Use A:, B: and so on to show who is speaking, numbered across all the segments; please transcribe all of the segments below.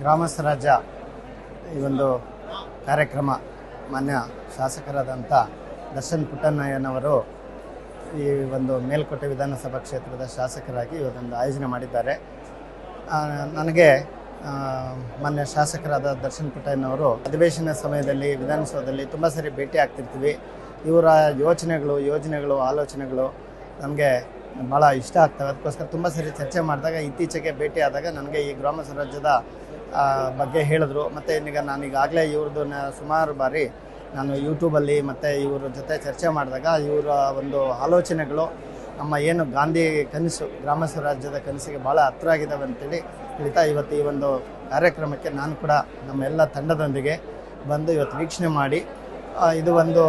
A: ಗ್ರಾಮ ಸ್ವರಾಜ್ಯ ಈ ಒಂದು ಕಾರ್ಯಕ್ರಮ ಮಾನ್ಯ ಶಾಸಕರಾದಂಥ ದರ್ಶನ್ ಪುಟ್ಟಣ್ಣಯ್ಯನವರು ಈ ಒಂದು ಮೇಲ್ಕೋಟೆ ವಿಧಾನಸಭಾ ಕ್ಷೇತ್ರದ ಶಾಸಕರಾಗಿ ಇವತ್ತೊಂದು ಆಯೋಜನೆ ಮಾಡಿದ್ದಾರೆ. ನನಗೆ ಮಾನ್ಯ ಶಾಸಕರಾದ ದರ್ಶನ್ ಪುಟ್ಟಣ್ಣವರು ಅಧಿವೇಶನ ಸಮಯದಲ್ಲಿ ವಿಧಾನಸೌಧದಲ್ಲಿ ತುಂಬ ಸರಿ ಭೇಟಿ ಆಗ್ತಿರ್ತೀವಿ. ಇವರ ಯೋಚನೆಗಳು, ಯೋಜನೆಗಳು, ಆಲೋಚನೆಗಳು ನಮಗೆ ಭಾಳ ಇಷ್ಟ ಆಗ್ತವೆ. ಅದಕ್ಕೋಸ್ಕರ ತುಂಬ ಸರಿ ಚರ್ಚೆ ಮಾಡಿದಾಗ ಇತ್ತೀಚೆಗೆ ಭೇಟಿ ಆದಾಗ ನನಗೆ ಈ ಗ್ರಾಮ ಸ್ವರಾಜ್ಯದ ಬಗ್ಗೆ ಹೇಳಿದ್ರು. ಮತ್ತು ಈಗ ನಾನು ಈಗಾಗಲೇ ಇವ್ರದ್ದು ಸುಮಾರು ಬಾರಿ ನಾನು ಯೂಟ್ಯೂಬಲ್ಲಿ ಮತ್ತು ಇವ್ರ ಜೊತೆ ಚರ್ಚೆ ಮಾಡಿದಾಗ ಇವರ ಒಂದು ಆಲೋಚನೆಗಳು ನಮ್ಮ ಏನು ಗಾಂಧಿ ಕನಸು ಗ್ರಾಮ ಸ್ವರಾಜ್ಯದ ಕನಸಿಗೆ ಭಾಳ ಹತ್ರ ಆಗಿದ್ದಾವೆ ಅಂತೇಳಿ ಹೇಳ್ತಾ ಇವತ್ತು ಈ ಒಂದು ಕಾರ್ಯಕ್ರಮಕ್ಕೆ ನಾನು ಕೂಡ ನಮ್ಮ ಎಲ್ಲ ತಂಡದೊಂದಿಗೆ ಬಂದು ಇವತ್ತು ವೀಕ್ಷಣೆ ಮಾಡಿ ಇದು ಒಂದು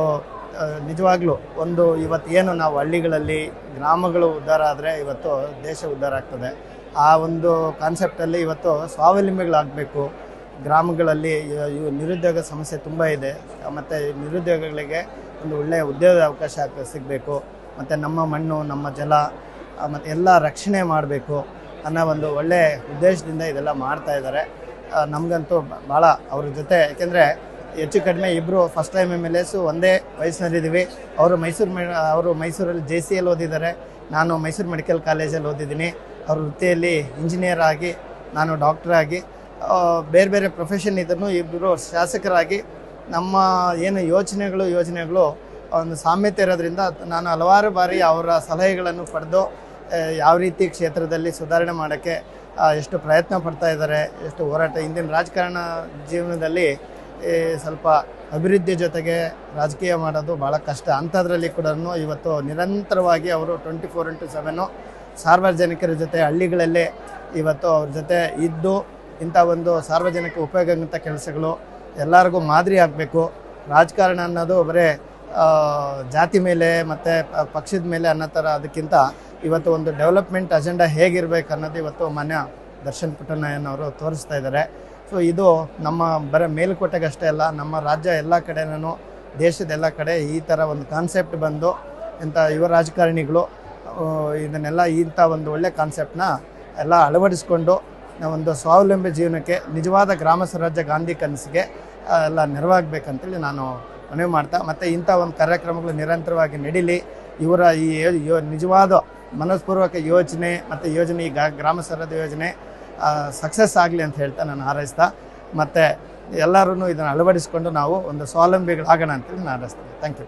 A: ನಿಜವಾಗ್ಲೂ ಒಂದು ಇವತ್ತು ಏನು ನಾವು ಹಳ್ಳಿಗಳಲ್ಲಿ ಗ್ರಾಮಗಳು ಉದ್ಧಾರ ಆದರೆ ಇವತ್ತು ದೇಶ ಉದ್ಧಾರ ಆಗ್ತದೆ. ಆ ಒಂದು ಕಾನ್ಸೆಪ್ಟಲ್ಲಿ ಇವತ್ತು ಸ್ವಾವಲಂಬಿಗಳಾಗಬೇಕು. ಗ್ರಾಮಗಳಲ್ಲಿ ನಿರುದ್ಯೋಗ ಸಮಸ್ಯೆ ತುಂಬ ಇದೆ. ಮತ್ತು ನಿರುದ್ಯೋಗಗಳಿಗೆ ಒಂದು ಒಳ್ಳೆಯ ಉದ್ಯೋಗ ಅವಕಾಶ ಸಿಗಬೇಕು. ಮತ್ತು ನಮ್ಮ ಮಣ್ಣು, ನಮ್ಮ ಜಲ ಮತ್ತು ಎಲ್ಲ ರಕ್ಷಣೆ ಮಾಡಬೇಕು ಅನ್ನೋ ಒಂದು ಒಳ್ಳೆಯ ಉದ್ದೇಶದಿಂದ ಇದೆಲ್ಲ ಮಾಡ್ತಾ ಇದ್ದಾರೆ. ನಮಗಂತೂ ಭಾಳ ಅವ್ರ ಜೊತೆ, ಯಾಕೆಂದರೆ ಹೆಚ್ಚು ಕಡಿಮೆ ಇಬ್ಬರು first time M L S ಒಂದೇ ವಯಸ್ಸಿನಲ್ಲಿದ್ದೀವಿ. ಅವರು ಮೈಸೂರು ಅವರು ಮೈಸೂರಲ್ಲಿ ಜೆ ಸಿ ಎಲ್ಲಿ ಓದಿದ್ದಾರೆ. ನಾನು ಮೈಸೂರು ಮೆಡಿಕಲ್ ಕಾಲೇಜಲ್ಲಿ ಓದಿದ್ದೀನಿ. ಅವ್ರ ವೃತ್ತಿಯಲ್ಲಿ ಇಂಜಿನಿಯರ್ ಆಗಿ, ನಾನು ಡಾಕ್ಟರ್ ಆಗಿ ಬೇರೆ ಬೇರೆ ಪ್ರೊಫೆಷನ್ ಇದನ್ನು ಇಬ್ಬರು ಶಾಸಕರಾಗಿ ನಮ್ಮ ಏನು ಯೋಚನೆಗಳು, ಯೋಜನೆಗಳು, ಒಂದು ಸಾಮ್ಯತೆ ಇರೋದ್ರಿಂದ ನಾನು ಹಲವಾರು ಬಾರಿ ಅವರ ಸಲಹೆಗಳನ್ನು ಪಡೆದು ಯಾವ ರೀತಿ ಕ್ಷೇತ್ರದಲ್ಲಿ ಸುಧಾರಣೆ ಮಾಡೋಕ್ಕೆ ಎಷ್ಟು ಪ್ರಯತ್ನ ಪಡ್ತಾ ಇದ್ದಾರೆ, ಎಷ್ಟು ಹೋರಾಟ ಇಂದಿನ ರಾಜಕಾರಣ ಜೀವನದಲ್ಲಿ ಸ್ವಲ್ಪ ಅಭಿವೃದ್ಧಿ ಜೊತೆಗೆ ರಾಜಕೀಯ ಮಾಡೋದು ಭಾಳ ಕಷ್ಟ. ಅಂಥದ್ರಲ್ಲಿ ಕೂಡ ಇವತ್ತು ನಿರಂತರವಾಗಿ ಅವರು ಟ್ವೆಂಟಿ ಫೋರ್ ಇಂಟು ಸೆವೆನು ಸಾರ್ವಜನಿಕರ ಜೊತೆ ಹಳ್ಳಿಗಳಲ್ಲೇ ಇವತ್ತು ಅವ್ರ ಜೊತೆ ಇದ್ದು ಇಂಥ ಒಂದು ಸಾರ್ವಜನಿಕ ಉಪಯೋಗ ಆಗುವಂಥ ಕೆಲಸಗಳು ಎಲ್ಲರಿಗೂ ಮಾದರಿ ಆಗಬೇಕು. ರಾಜಕಾರಣ ಅನ್ನೋದು ಬರೀ ಜಾತಿ ಮೇಲೆ ಮತ್ತು ಪಕ್ಷದ ಮೇಲೆ ಅನ್ನೋ ಥರ ಅದಕ್ಕಿಂತ ಇವತ್ತು ಒಂದು ಡೆವಲಪ್ಮೆಂಟ್ ಅಜೆಂಡಾ ಹೇಗಿರಬೇಕು ಅನ್ನೋದು ಇವತ್ತು ಮಾನ್ಯ ದರ್ಶನ್ ಪುಟ್ಟಣ್ಣಯ್ಯನವರು ತೋರಿಸ್ತಾ ಇದ್ದಾರೆ. ಸೊ ಇದು ನಮ್ಮ ಬರೀ ಮೇಲುಕೋಟೆಗಷ್ಟೇ ಅಲ್ಲ, ನಮ್ಮ ರಾಜ್ಯ ಎಲ್ಲ ಕಡೆನೂ ದೇಶದ ಎಲ್ಲ ಕಡೆ ಈ ಥರ ಒಂದು ಕಾನ್ಸೆಪ್ಟ್ ಬಂದು ಇಂಥ ಯುವ ರಾಜಕಾರಣಿಗಳು ಇದನ್ನೆಲ್ಲ ಇಂಥ ಒಂದು ಒಳ್ಳೆ ಕಾನ್ಸೆಪ್ಟನ್ನ ಎಲ್ಲ ಅಳವಡಿಸ್ಕೊಂಡು ಒಂದು ಸ್ವಾವಲಂಬಿ ಜೀವನಕ್ಕೆ ನಿಜವಾದ ಗ್ರಾಮ ಸ್ವರಾಜ್ಯ ಗಾಂಧಿ ಕನಸಿಗೆ ಎಲ್ಲ ನೆರವಾಗಬೇಕಂತೇಳಿ ನಾನು ಮನವಿ ಮಾಡ್ತಾ, ಮತ್ತು ಇಂಥ ಒಂದು ಕಾರ್ಯಕ್ರಮಗಳು ನಿರಂತರವಾಗಿ ನಡೀಲಿ. ಇವರ ಈ ನಿಜವಾದ ಮನಸ್ಪೂರ್ವಕ ಯೋಜನೆ, ಮತ್ತು ಯೋಜನೆ, ಈ ಗ್ರಾಮ ಸ್ವರಾಜ್ಯ ಯೋಜನೆ ಸಕ್ಸಸ್ ಆಗಲಿ ಅಂತ ಹೇಳ್ತಾ ನಾನು ಹಾರೈಸ್ತಾ, ಮತ್ತು ಎಲ್ಲರೂ ಇದನ್ನು ಅಳವಡಿಸ್ಕೊಂಡು ನಾವು ಒಂದು ಸ್ವಾವಲಂಬಿಗಳಾಗೋಣ ಅಂತೇಳಿ ನಾನು ಹಾರೈಸ್ತೀನಿ. Thank you